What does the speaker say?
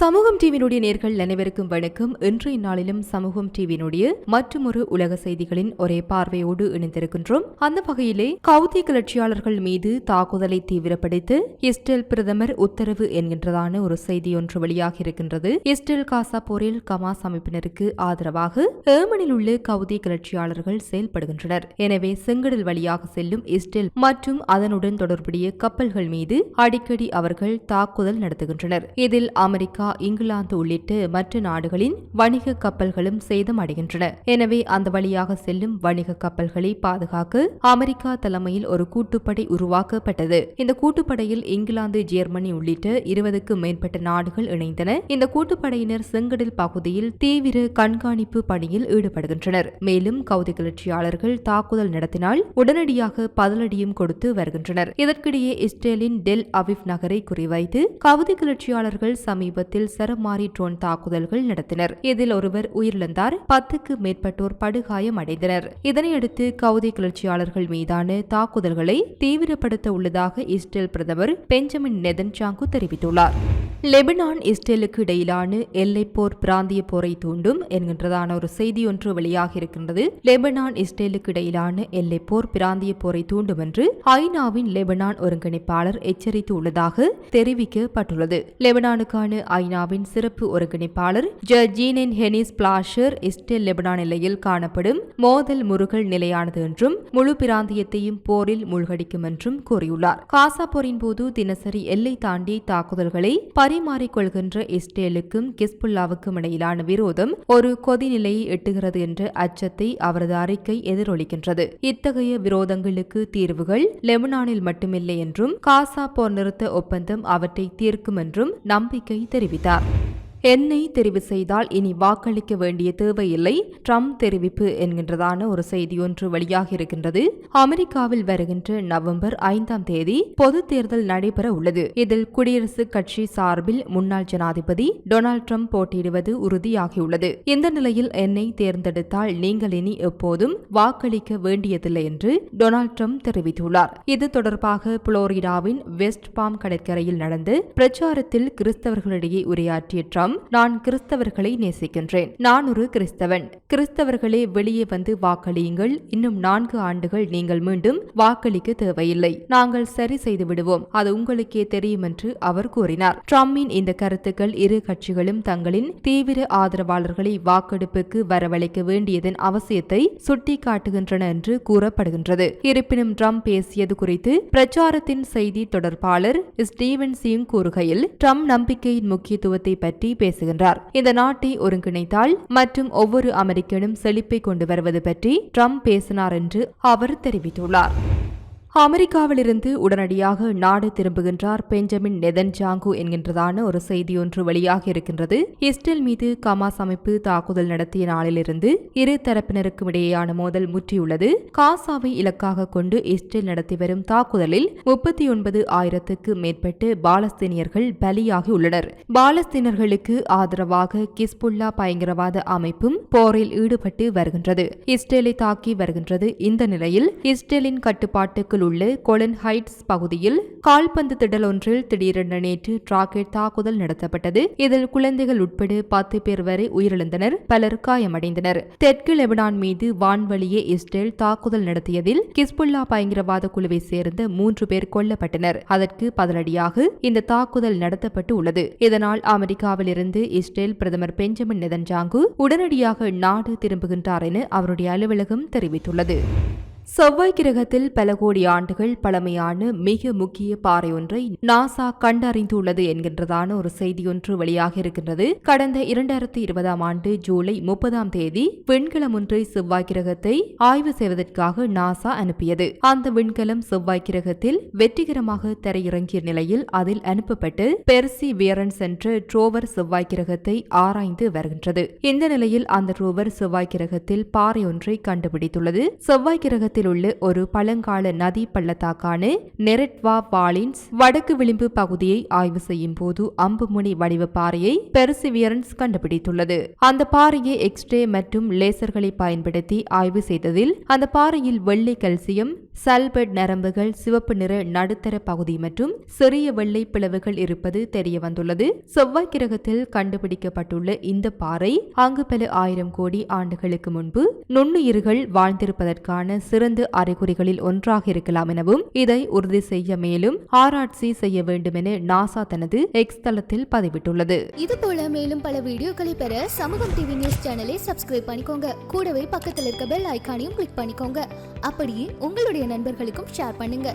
சமூகம் டிவியினுடைய நேர்கள் அனைவருக்கும் வணக்கம். இன்றைய நாளிலும் சமூகம் டிவியினுடைய மற்றொரு உலக செய்திகளின் ஒரே பார்வையோடு இணைந்திருக்கின்றோம். அந்த வகையிலே கவுதி கிளர்ச்சியாளர்கள் மீது தாக்குதலை தீவிரப்படுத்த இஸ்ரேல் பிரதமர் உத்தரவு என்கின்றதான ஒரு செய்தி ஒன்று வெளியாக இருக்கின்றது. இஸ்ரேல் காசா போரில் கமாஸ் அமைப்பினருக்கு ஆதரவாக ஏமனில் உள்ள கவுதி கிளர்ச்சியாளர்கள் செயல்படுகின்றனர். எனவே செங்கடல் வழியாக செல்லும் இஸ்ரேல் மற்றும் அதனுடன் தொடர்புடைய கப்பல்கள் மீது அடிக்கடி அவர்கள் தாக்குதல் நடத்துகின்றனர். இதில் அமெரிக்கா இங்கிலாந்து உள்ளிட்ட மற்ற நாடுகளின் வணிக கப்பல்களும் சேதமடைகின்றன. எனவே அந்த வழியாக செல்லும் வணிக கப்பல்களை பாதுகாக்க அமெரிக்கா தலைமையில் ஒரு கூட்டுப்படை உருவாக்கப்பட்டது. இந்த கூட்டுப்படையில் இங்கிலாந்து ஜெர்மனி உள்ளிட்ட இருபதுக்கும் மேற்பட்ட நாடுகள் இணைந்தன. இந்த கூட்டுப்படையினர் செங்கடல் பகுதியில் தீவிர கண்காணிப்பு பணியில் ஈடுபடுகின்றனர். மேலும் கவுதி கிளர்ச்சியாளர்கள் தாக்குதல் நடத்தினால் உடனடியாக பதிலடியும் கொடுத்து வருகின்றனர். இதற்கிடையே இஸ்ரேலின் டெல் அவிவ் நகரை குறிவைத்து கவுதி கிளர்ச்சியாளர்கள் சமீபத்தில் சரமாரி ட்ரோன் தாக்குதல்கள் நடத்தினர். இதில் ஒருவர் உயிரிழந்தார். பத்துக்கு மேற்பட்டோர் படுகாயம் அடைந்தனர். இதனையடுத்து கவுதி கிளர்ச்சியாளர்கள் மீதான தாக்குதல்களை தீவிரப்படுத்த உள்ளதாக இஸ்ரேல் பிரதமர் பெஞ்சமின் நெதன்சாங்கு தெரிவித்துள்ளார். லெபனான் இஸ்ரேலுக்கு இடையிலான எல்லைப்போர் பிராந்திய போரை தூண்டும் என்கின்றதான ஒரு செய்தி ஒன்று வெளியாகியிருக்கின்றது. லெபனான் இஸ்ரேலுக்கு இடையிலான எல்லைப்போர் பிராந்திய போரை தூண்டும் என்று ஐநாவின் லெபனான் ஒருங்கிணைப்பாளர் எச்சரித்து உள்ளதாக தெரிவிக்கப்பட்டுள்ளது. லெபனானுக்கான ஐநாவின் சிறப்பு ஒருங்கிணைப்பாளர் Jeanine Hennis Plasschaert Israel Lebanon நிலையில் காணப்படும் மோதல் முருகல் நிலையானது என்றும் முழு பிராந்தியத்தையும் போரில் மூழ்கடிக்கும் என்றும் கூறியுள்ளார். காசா போரின் போது தினசரி எல்லை தாண்டி தாக்குதல்களை பரிமாறிக்கொள்கின்ற இஸ்ரேலுக்கும் கிஸ்புல்லாவுக்கும் இடையிலான விரோதம் ஒரு கொதிநிலையை எட்டுகிறது என்ற அச்சத்தை அவரது அறிக்கை எதிரொலிக்கின்றது. இத்தகைய விரோதங்களுக்கு தீர்வுகள் லெபனானில் மட்டுமில்லை என்றும் காசா போர் நிறுத்த ஒப்பந்தம் அவற்றை தீர்க்கும் என்றும் நம்பிக்கை தெரிவித்தார். என்னை தெரிவு செய்தால் இனி வாக்களிக்க வேண்டிய தேவையில்லை ட்ரம்ப் தெரிவிப்பு என்கின்றதான ஒரு செய்தி ஒன்று வெளியாக இருக்கின்றது. அமெரிக்காவில் வருகின்ற நவம்பர் ஐந்தாம் தேதி பொது தேர்தல் நடைபெற உள்ளது. இதில் குடியரசுக் கட்சி சார்பில் முன்னாள் ஜனாதிபதி டொனால்ட் ட்ரம்ப் போட்டியிடுவது உறுதியாகியுள்ளது. இந்த நிலையில் என்னை தேர்ந்தெடுத்தால் நீங்கள் இனி எப்போதும் வாக்களிக்க வேண்டியதில்லை என்று டொனால்ட் ட்ரம்ப் தெரிவித்துள்ளார். இது தொடர்பாக புளோரிடாவின் வெஸ்ட் பாம் கடற்கரையில் நடந்து பிரச்சாரத்தில் கிறிஸ்தவர்களிடையே உரையாற்றிய ட்ரம்ப் நான் கிறிஸ்தவர்களை நேசிக்கின்றேன். நான் ஒரு கிறிஸ்தவன். கிறிஸ்தவர்களே வெளியே வந்து வாக்களியுங்கள். இன்னும் நான்கு ஆண்டுகள் நீங்கள் மீண்டும் வாக்களிக்க தேவையில்லை. நாங்கள் சரி செய்து விடுவோம் அது உங்களுக்கே தெரியும் என்று அவர் கூறினார். ட்ரம்பின் இந்த கருத்துக்கள் இரு கட்சிகளும் தங்களின் தீவிர ஆதரவாளர்களை வாக்கெடுப்புக்கு வரவழைக்க வேண்டியதன் அவசியத்தை சுட்டிக்காட்டுகின்றன என்று கூறப்படுகின்றது. இருப்பினும் ட்ரம்ப் பேசியது குறித்து பிரச்சாரத்தின் செய்தி தொடர்பாளர் ஸ்டீவன் சிங் கூறுகையில் ட்ரம்ப் நம்பிக்கையின் முக்கியத்துவத்தை பற்றி பேசுகின்றார். இந்த நாட்டை ஒருங்கிணைத்தால் மற்றும் ஒவ்வொரு அமெரிக்கனும் செழிப்பை கொண்டு வருவது பற்றி ட்ரம்ப் பேசினார் என்று அவர் தெரிவித்துள்ளார். அமெரிக்காவிலிருந்து உடனடியாக நாடு திரும்புகின்றார் பெஞ்சமின் நெதன்ஜாங்கு என்கின்றதான ஒரு செய்தி ஒன்று வெளியாக இருக்கின்றது இஸ்ரேல் மீது கமாஸ் அமைப்பு தாக்குதல் நடத்திய நாளிலிருந்து இரு தரப்பினருக்கும் இடையேயான மோதல் முற்றியுள்ளது. காசாவை இலக்காக கொண்டு இஸ்ரேல் நடத்தி வரும் தாக்குதலில் முப்பத்தி ஒன்பது ஆயிரத்துக்கு மேற்பட்டு பாலஸ்தீனியர்கள் பலியாகி உள்ளனர். பாலஸ்தீனர்களுக்கு ஆதரவாக கிஸ்புல்லா பயங்கரவாத அமைப்பும் போரில் ஈடுபட்டு வருகின்றது. இஸ்ரேலை தாக்கி வருகின்றது. இந்த நிலையில் இஸ்ரேலின் கட்டுப்பாட்டுக்குள் உள்ள கொலன் ஹைட்ஸ் பகுதியில் கால்பந்து திடல் ஒன்றில் திடீரென நேற்று ராக்கெட் தாக்குதல் நடத்தப்பட்டது. இதில் குழந்தைகள் உட்பட பத்து பேர் வரை உயிரிழந்தனர். பலர் காயமடைந்தனர். தெற்கு லெபனான் மீது வான்வழியே இஸ்ரேல் தாக்குதல் நடத்தியதில் கிஸ்புல்லா பயங்கரவாத குழுவை சேர்ந்த மூன்று பேர் கொல்லப்பட்டனர். அதற்கு பதிலடியாக இந்த தாக்குதல் நடத்தப்பட்டு உள்ளது இதனால் அமெரிக்காவில் இருந்து இஸ்ரேல் பிரதமர் பெஞ்சமின் நெதன்ஜாங்கு உடனடியாக நாடு திரும்புகின்றார் என அவருடைய அலுவலகம் தெரிவித்துள்ளது. செவ்வாய் கிரகத்தில் பல கோடி ஆண்டுகள் பழமையான மிக முக்கிய பாறை ஒன்றை நாசா கண்டறிந்துள்ளது என்கின்றதான ஒரு செய்தி ஒன்று வெளியாக இருக்கின்றது. கடந்த இரண்டாயிரத்தி இருபதாம் ஆண்டு ஜூலை முப்பதாம் தேதி விண்கலம் ஒன்றை செவ்வாய் கிரகத்தை ஆய்வு செய்வதற்காக நாசா அனுப்பியது. அந்த விண்கலம் செவ்வாய் கிரகத்தில் வெற்றிகரமாக தரையிறங்கிய நிலையில் அதில் அனுப்பப்பட்டு பெர்சி வியரன்ஸ் என்ற ட்ரோவர் செவ்வாய் கிரகத்தை ஆராய்ந்து வருகின்றது. இந்த நிலையில் அந்த ட்ரோவர் செவ்வாய் கிரகத்தில் பாறை ஒன்றை கண்டுபிடித்துள்ளது. செவ்வாய் கிரகத்தில் உள்ள ஒரு பழங்கால நதி பள்ளத்தாக்கான நெரட்வா பாலின்ஸ் வடக்கு விளிம்பு பகுதியை ஆய்வு செய்யும் போது அம்புமுனை வடிவ பாறையை பெர்சிவியரன்ஸ் கண்டுபிடித்துள்ளது. அந்த பாறையை எக்ஸ்ரே மற்றும் லேசர்களை பயன்படுத்தி ஆய்வு செய்ததில் அந்த பாறையில் வெள்ளை கல்சியம் சல்பட் நரம்புகள் சிவப்பு நிற நடுத்தர பகுதி மற்றும் சிறிய வெள்ளை பிளவுகள் இருப்பது தெரிய வந்துள்ளது செவ்வாய் கிரகத்தில் கண்டுபிடிக்கப்பட்டுள்ள இந்த பாறை அங்கு பல ஆயிரம் கோடி ஆண்டுகளுக்கு முன்பு நுண்ணுயிர்கள் வாழ்ந்திருப்பதற்கான சிறந்த அறிகுறிகளில் ஒன்றாக இருக்கலாம் எனவும் இதை உறுதி செய்ய மேலும் ஆராய்ச்சி செய்ய வேண்டும் என நாசா தனது எக்ஸ் தளத்தில் பதிவிட்டுள்ளது. இது போல மேலும் பல வீடியோக்களை பெற சமூகம் டிவி நியூஸ் சேனலை சப்ஸ்கிரைப் பண்ணிக்கோங்க. கூடவே பக்கத்தில் இருக்க பெல் ஐக்கானையும் கிளிக் பண்ணிக்கோங்க. அப்படியே உங்களுடைய நண்பர்களுக்கும் ஷேர் பண்ணுங்க.